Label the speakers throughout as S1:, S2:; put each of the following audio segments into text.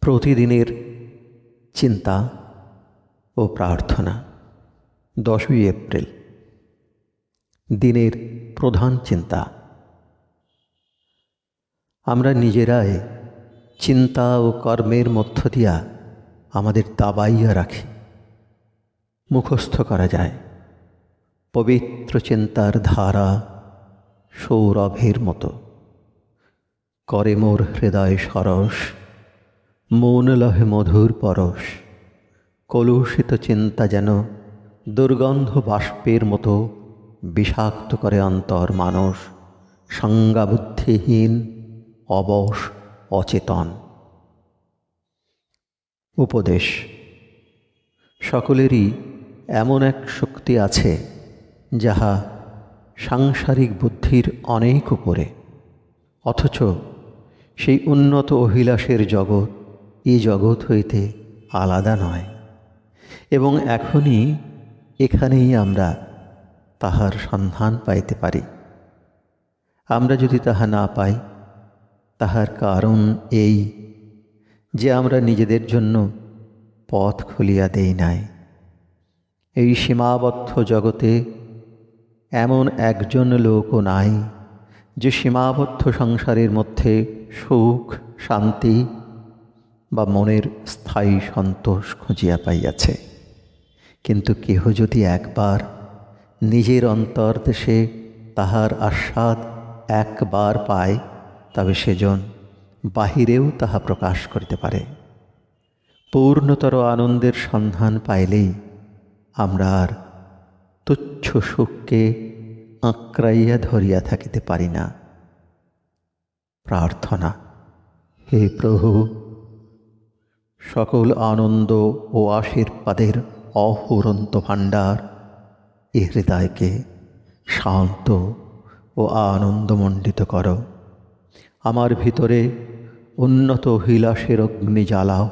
S1: প্রতিদিনের চিন্তা ও প্রার্থনা। দশই এপ্রিল, দিনের প্রধান চিন্তা। আমরা নিজেরাই চিন্তা ও কর্মের মধ্য দিয়া আমাদের দাবাইয়া রাখি। মুখস্থ করা যায়। পবিত্র চিন্তার ধারা সৌরভের মতো। করে মোর হৃদয় সরস। মন লহে মধুর পরশ, কলুষিত চিন্তা যেন দুর্গন্ধ বাষ্পের মতো বিষাক্ত করে অন্তর মানুষ সংজ্ঞাবুদ্ধিহীন, অবশ, অচেতন। উপদেশ, সকলেরই এমন এক শক্তি আছে যাহা সাংসারিক বুদ্ধির অনেক উপরে, অথচ সেই উন্নত অভিলাষের জগৎ এই জগৎ হইতে আলাদা নয়। এবং এখনই এখানেই আমরা তাহার সন্ধান পাইতে পারি। আমরা যদি তাহা না পাই, তাহার কারণ এই যে আমরা নিজেদের জন্য পথ খুলিয়া দেই নাই। এই সীমাবদ্ধ জগতে এমন একজন লোকও নাই, যে সীমাবদ্ধ সংসারের মধ্যে সুখ, শান্তি বা মনের স্থায়ী সন্তোষ খুঁজিয়া পাইয়াছে। কিন্তু কেহ যদি একবার নিজের অন্তর্দেশে তাহার আস্বাদ একবার পায়, তবে সেজন বাহিরেও তাহা প্রকাশ করিতে পারে। পূর্ণতর আনন্দের সন্ধান পাইলেই আমরা আর তুচ্ছ সুখকে আঁকড়াইয়া ধরিয়া থাকিতে পারি না। প্রার্থনা, হে প্রভু! সকল আনন্দ ও আশীর্বাদের অফুরন্ত ভাণ্ডার। এ হৃদয়কে শান্ত ও আনন্দমণ্ডিত করো। আমার ভিতরে উন্নত হিলাসের অগ্নি জ্বালাও।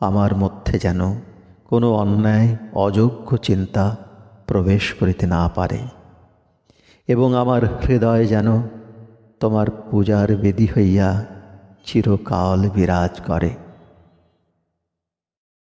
S1: আমার মধ্যে যেন কোনো অন্যায়, অযোগ্য চিন্তা প্রবেশ করিতে না পারে। এবং আমার হৃদয় যেন তোমার পূজার বেদি হইয়া চিরকাল বিরাজ করে।